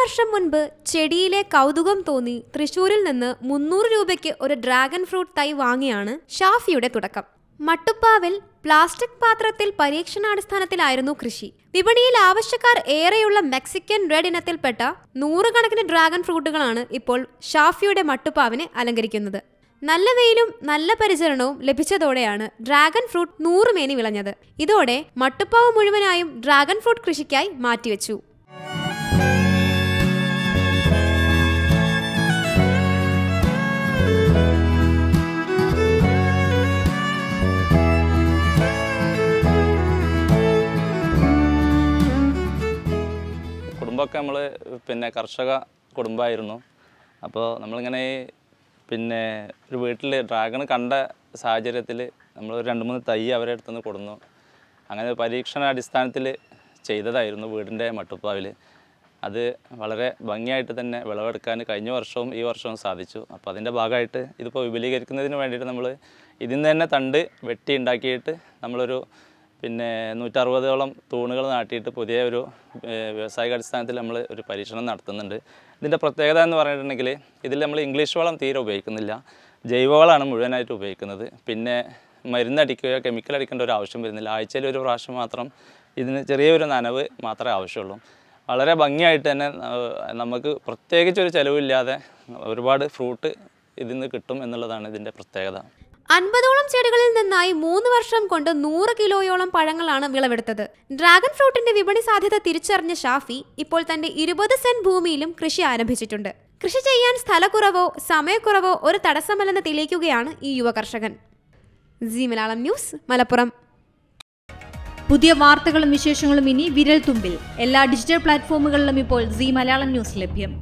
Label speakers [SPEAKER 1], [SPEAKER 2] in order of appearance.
[SPEAKER 1] വർഷം മുൻപ് ചെടിയിലെ കൗതുകം തോന്നി തൃശൂരിൽ നിന്ന് മുന്നൂറ് രൂപയ്ക്ക് ഒരു ഡ്രാഗൺ ഫ്രൂട്ട് തൈ വാങ്ങിയാണ് ഷാഫിയുടെ തുടക്കം. മട്ടുപ്പാവിൽ പ്ലാസ്റ്റിക് പാത്രത്തിൽ പരീക്ഷണാടിസ്ഥാനത്തിലായിരുന്നു കൃഷി. വിപണിയിൽ ആവശ്യക്കാർ ഏറെയുള്ള മെക്സിക്കൻ റെഡ് ഇനത്തിൽപ്പെട്ട നൂറുകണക്കിന് ഡ്രാഗൺ ഫ്രൂട്ടുകളാണ് ഇപ്പോൾ ഷാഫിയുടെ മട്ടുപ്പാവിനെ അലങ്കരിക്കുന്നത്. നല്ല വെയിലും നല്ല പരിചരണവും ലഭിച്ചതോടെയാണ് ഡ്രാഗൺ ഫ്രൂട്ട് നൂറുമേനി വിളഞ്ഞത്. ഇതോടെ മട്ടുപ്പാവ് മുഴുവനായും ഡ്രാഗൺ ഫ്രൂട്ട് കൃഷിക്കായി മാറ്റിവെച്ചു.
[SPEAKER 2] കുടുംബമൊക്കെ നമ്മൾ പിന്നെ കർഷക കുടുംബമായിരുന്നു. അപ്പോൾ നമ്മളിങ്ങനെ പിന്നെ ഒരു വീട്ടിൽ ഡ്രാഗൺ കണ്ട സാഹചര്യത്തിൽ നമ്മൾ ഒരു രണ്ട് മൂന്ന് തൈ അവരെ അടുത്തുനിന്ന് കൊടുന്നു. അങ്ങനെ പരീക്ഷണ അടിസ്ഥാനത്തിൽ ചെയ്തതായിരുന്നു വീടിന്റെ മട്ടുപ്പാവിൽ അത് വളരെ ഭംഗിയായിട്ട് തന്നെ വിളവെടുക്കാൻ കഴിഞ്ഞ വർഷവും ഈ വർഷവും സാധിച്ചു. അപ്പോൾ അതിന്റെ ഭാഗമായിട്ട് ഇതിപ്പോൾ വിപുലീകരിക്കുന്നതിന് വേണ്ടിയിട്ട് നമ്മൾ ഇതിൽ നിന്ന് തന്നെ തണ്ട് വെട്ടി ഉണ്ടാക്കിയിട്ട് നമ്മളൊരു പിന്നെ നൂറ്ററുപതോളം തൂണുകൾ നാട്ടിയിട്ട് പുതിയ ഒരു വ്യവസായിക അടിസ്ഥാനത്തിൽ നമ്മൾ ഒരു പരീക്ഷണം നടത്തുന്നുണ്ട്. ഇതിന്റെ പ്രത്യേകത എന്ന് പറഞ്ഞിട്ടുണ്ടെങ്കിൽ ഇതിൽ നമ്മൾ ഇംഗ്ലീഷ് വളം തീരെ ഉപയോഗിക്കുന്നില്ല. ജൈവവളമാണ് മുഴുവനായിട്ട് ഉപയോഗിക്കുന്നത്. പിന്നെ മരുന്നടിക്കുകയോ കെമിക്കൽ അടിക്കേണ്ട ഒരു ആവശ്യം വരുന്നില്ല. ആഴ്ചയിൽ ഒരു പ്രാവശ്യം മാത്രം ഇതിന് ചെറിയൊരു നനവ് മാത്രമേ ആവശ്യമുള്ളൂ. വളരെ ഭംഗിയായിട്ട് തന്നെ നമുക്ക് പ്രത്യേകിച്ച് ഒരു ചിലവില്ലാതെ ഒരുപാട് ഫ്രൂട്ട് ഇതിൽ നിന്ന് കിട്ടും എന്നുള്ളതാണ് ഇതിന്റെ പ്രത്യേകത.
[SPEAKER 1] അൻപതോളം ചെടികളിൽ നിന്നായി മൂന്ന് വർഷം കൊണ്ട് നൂറ് കിലോയോളം പഴങ്ങളാണ് വിളവെടുത്തത്. ഡ്രാഗൺ ഫ്രൂട്ടിന്റെ വിപണി സാധ്യത തിരിച്ചറിഞ്ഞ ഷാഫി ഇപ്പോൾ തന്റെ ഇരുപത് സെന്റ് ഭൂമിയിലും കൃഷി ആരംഭിച്ചിട്ടുണ്ട്. കൃഷി ചെയ്യാൻ സ്ഥലക്കുറവോ സമയക്കുറവോ ഒരു തടസ്സമല്ലെന്ന് തെളിയിക്കുകയാണ് ഈ യുവ കർഷകൻ. G Malayalam news Malappuram.
[SPEAKER 3] പുതിയ വാർത്തകളും വിശേഷങ്ങളും ഇനി വിരൽ തുമ്പിൽ. എല്ലാ ഡിജിറ്റൽ പ്ലാറ്റ്ഫോമുകളിലും ഇപ്പോൾ സി മലയാളം ന്യൂസ് ലഭ്യം.